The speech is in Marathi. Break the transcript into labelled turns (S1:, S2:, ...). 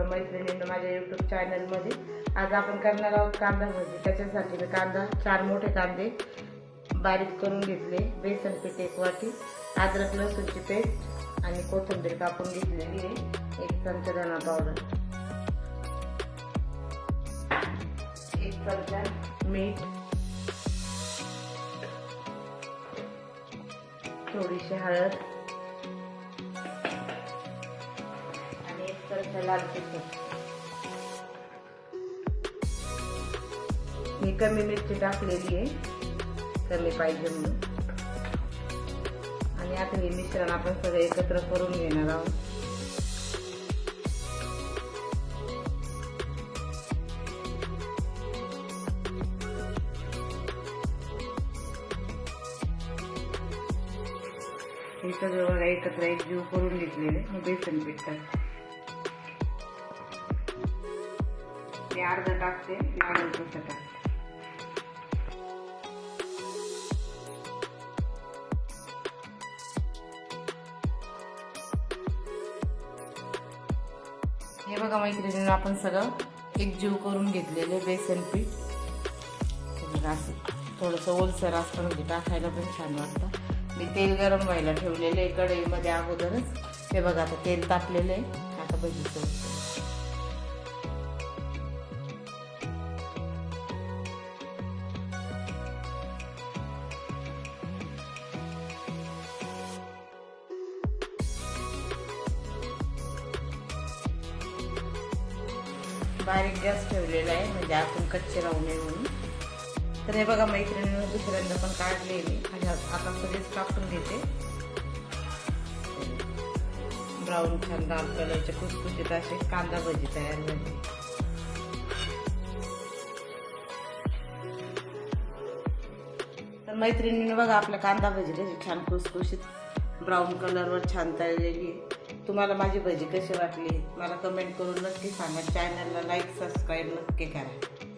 S1: मैत्रिणींना माझ्या यूट्यूब चॅनलमध्ये आज आपण करणार आहोत कांदा भजी. त्याच्यासाठी मी कांदा चार मोठे कांदे बारीक करून घेतले. बेसन पीठ एक वाटी अद्रक लसूणची पेस्ट आणि कोथिंबीर कापून घेतलेली आहे. एक चमचा धना पावडर एक चमचा मीठ. थोडीशी हळद. आणि लाल तिखट मी कमी मिरची टाकलेली आहे. कमी पाहिजे म्हणून. आणि आता हे मिश्रण आपण सगळं एकत्र करून घेणार आहोत. हे सगळं बघा एकत्र एक जीव करून घेतलेले बेसन पीठ टाकते. ते अर्धा टाकते लागेल तसं टाकते हे बघा मैत्रिणीनं आपण सगळं एक जीव करून घेतलेले बेसन पीठ. हे बघा असं थोडंसं ओलसर असतं म्हणजे टाकायला पण छान वाटतं. मी तेल गरम व्हायला ठेवलेले आहे कढईमध्ये अगोदरच. हे बघा आता तेल तापलेलं आहे. आता बघितलं. बारीक गॅस ठेवलेला आहे म्हणजे आपण कच्चे राहू नये म्हणून. तर हे बघा मैत्रिणीनं दुसऱ्यांदा पण काढले मी. आणि आता सगळेच टाकून घेते. ब्राऊन छान लाल कलरचे कुसकुशीत असे कांदा भजी तयार झाली. तर मैत्रिणीने बघा आपल्या कांदा भजी कशी छान कुसकुशीत ब्राऊन कलरवर छान तळलेली तुम्हाला माझी भजी कशी वाटली? मला कमेंट करून नक्की सांगा. चॅनलला लाईक सबस्क्राईब नक्की करा.